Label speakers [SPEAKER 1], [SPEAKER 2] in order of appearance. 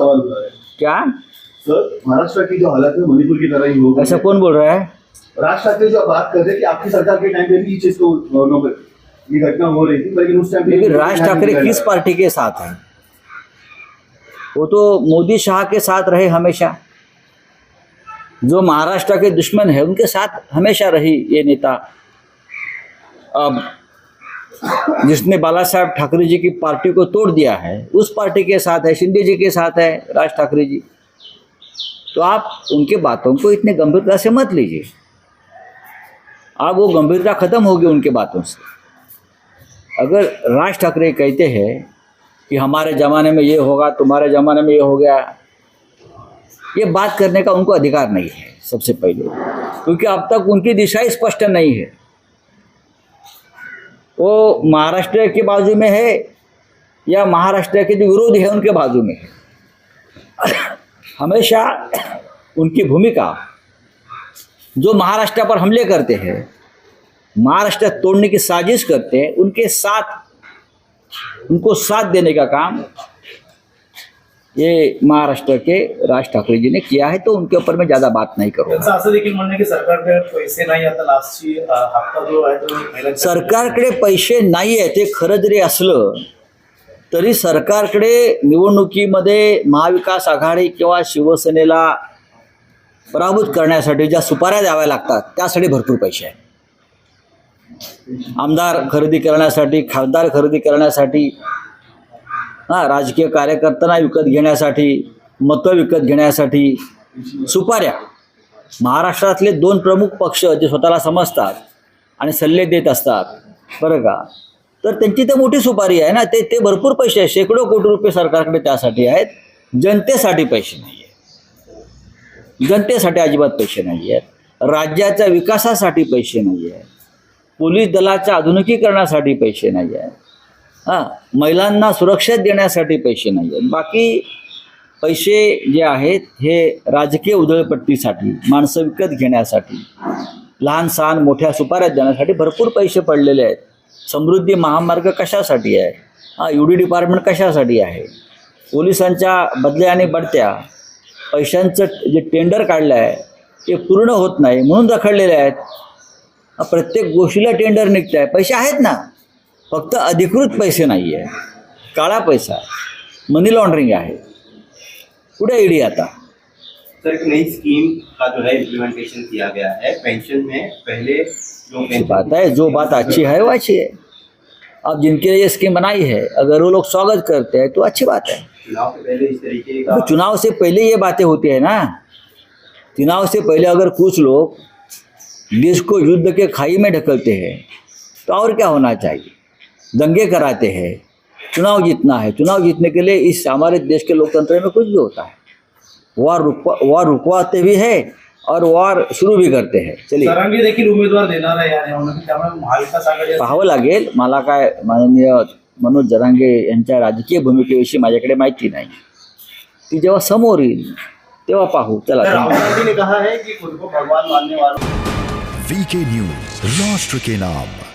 [SPEAKER 1] हैं।
[SPEAKER 2] क्या?
[SPEAKER 1] सर महाराष्ट्र की जो हालत है मणिपुर की तरह ही हो गई
[SPEAKER 2] ऐसा कौन बोल रहा है?
[SPEAKER 1] राज ठाकरे जो बात कर रहे हैं कि आपकी सरकार के टाइम पे भी इस चीज़ को ये घटना हो रही थी लेकिन उस टाइम
[SPEAKER 2] लेकिन राज ठाकरे किस पार्टी के साथ हैं? वो तो मोदी शाह के साथ रहे हमेशा। जो महाराष्ट्र के दुश्मन है उनके साथ हमेशा रही ये नेता। अब जिसने बाला साहब ठाकरे जी की पार्टी को तोड़ दिया है, उस पार्टी के साथ है, शिंदे जी के साथ है, राज ठाकरे जी। तो आप उनके बातों को इतने गंभीरता से मत लीजिए। आप वो गंभीरता खत्म होगी उनके बातों से। अगर राज ठाकरे कहते हैं कि हमारे ज़माने में ये होगा, तुम्हारे ज़माने में ये हो गया, ये बात करने का उनको अधिकार नहीं है सबसे पहले। क्योंकि अब तक उनकी दिशा स्पष्ट नहीं है। वो महाराष्ट्र के बाजू में है या महाराष्ट्र के जो विरोधी है उनके बाजू में है। हमेशा उनकी भूमिका जो महाराष्ट्र पर हमले करते हैं, महाराष्ट्र तोड़ने की साजिश करते हैं, उनके साथ, उनको साथ देने का काम ये महाराष्ट्र के राज ठाकरे जी ने किया है तो उनके ऊपर मैं ज़्यादा बात नहीं करूँगा।
[SPEAKER 3] आहे सरकारकडे पैसे नाही आहे तो महिलांच्या-
[SPEAKER 2] सरकारकडे पैसे नाही आहे ते खरं जरी असलं तरी सरकारकडे निवडणुकीमध्ये महाविकास आघाडी किंवा शिवसेनेला पराभूत करण्यासाठी ज्या सुपाऱ्या द्याव्या लागतात त्यासाठी भरपूर पैसे आहेत. आमदार खरेदी करण्यासाठी खासदार खरेदी करण्यासाठी हां राजकीय कार्यकर्त्यांना विकत घेण्यासाठी मतं विकत घेण्यासाठी सुपाऱ्या. महाराष्ट्रातले दोन प्रमुख पक्ष जे स्वतःला समजतात आणि सल्ले देत असतात बरं का? तर त्यांची तर मोठी सुपारी आहे ना ते ते भरपूर पैसे आहेत. शेकडो कोटी रुपये सरकारकडे त्यासाठी आहेत. जनतेसाठी पैसे नाही आहेत जनतेसाठी अजिबात पैसे नाही आहेत राज्याच्या विकासासाठी पैसे नाही आहेत पोलीस दलाच्या आधुनिकीकरणासाठी पैसे नाही आहेत हां महिलांना सुरक्षा देण्यासाठी पैसे नाही आहेत. बाकी पैसे जे आहेत हे राजकीय उधळपट्टीसाठी माणसं विकत घेण्यासाठी लहान सहान मोठ्या सुपाऱ्यात देण्यासाठी भरपूर पैसे पडलेले आहेत. समृद्धी महामार्ग कशासाठी आहे? हा यू डी डिपार्टमेंट कशासाठी आहे? पोलिसांच्या बदल्या आणि बढत्या पैशांचं जे टेंडर काढलं आहे ते पूर्ण होत नाही म्हणून रखडलेले आहेत. प्रत्येक गोष्टीला टेंडर निघत आहे पैसे आहेत ना? फक्त अधिकृत पैसे नाही आहे काळा पैसा आहे. मनी लॉन्ड्रिंग आहे. कुठे ईडी आता?
[SPEAKER 4] सर एक नई स्कीम का जो है इम्प्लीमेंटेशन किया गया है पेंशन में पहले जो
[SPEAKER 2] बात है जो बात अच्छी है वो अच्छी है. अब जिनके लिए ये स्कीम बनाई है अगर वो लोग स्वागत करते हैं तो अच्छी बात है.
[SPEAKER 4] चुनाव से पहले इस तरीके का
[SPEAKER 2] तो चुनाव से पहले ये बातें होती है ना? चुनाव से पहले अगर कुछ लोग देश को युद्ध के खाई में ढकलते हैं तो और क्या होना चाहिए? दंगे कराते हैं। चुनाव जीतना है। चुनाव जीतने के लिए इस हमारे देश के लोकतंत्र में कुछ भी होता है। वॉर रुकवा वॉर रुकवाते भी है और वार शुरू भी करते हैं। चलिए।
[SPEAKER 3] सरांगी देखील उमेदवार देणार आहे
[SPEAKER 2] पाहावं लागेल। मला काय माननीय मनोज जरांगे यांच्या राजकीय भूमिकेविषयी माझ्याकडे माहिती नाही. ती जेव्हा समोर येईल तेव्हा पाहू. चला
[SPEAKER 1] सर, राहुल
[SPEAKER 2] धन्यवाद.
[SPEAKER 1] गांधी ने कहा है कि भगवान मानने वालों
[SPEAKER 5] वीके न्यूज़ राष्ट्र के नाम।